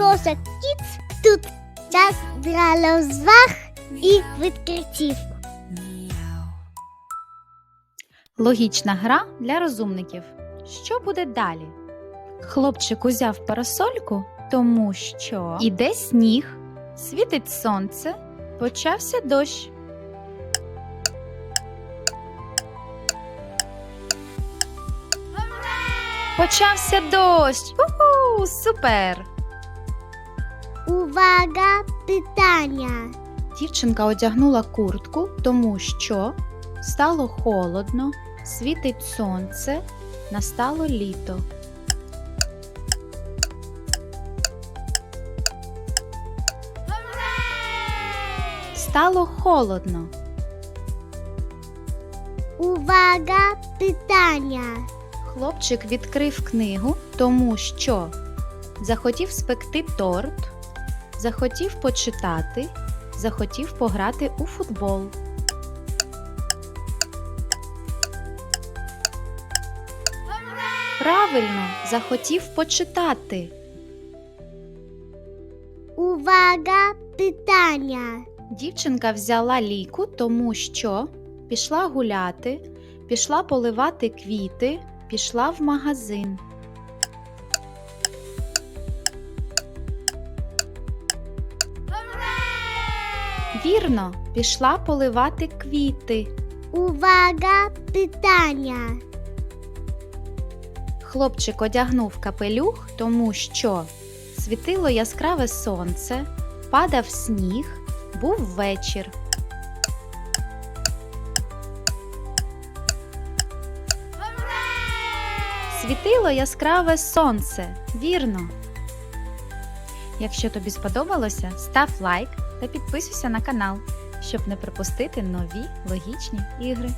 Кошик Кіц. Тут час для розваг і відкриттів. Логічна гра для розумників. Що буде далі? Хлопчик узяв парасольку, тому що іде сніг, світить сонце, почався дощ. Почався дощ! Уху! Супер! Увага, питання. Дівчинка одягнула куртку, тому що стало холодно, світить сонце, настало літо. Стало холодно. Увага, питання. Хлопчик відкрив книгу, тому що захотів спекти торт, захотів почитати, захотів пограти у футбол. Правильно, захотів почитати. Увага, питання. Дівчинка взяла ліку, тому що пішла гуляти, пішла поливати квіти, пішла в магазин. Вірно, пішла поливати квіти. Увага, питання. Хлопчик одягнув капелюх, тому що світило яскраве сонце, падав сніг, був вечір. Світило яскраве сонце, вірно. Якщо тобі сподобалося, став лайк та підписуйся на канал, щоб не пропустити нові логічні ігри.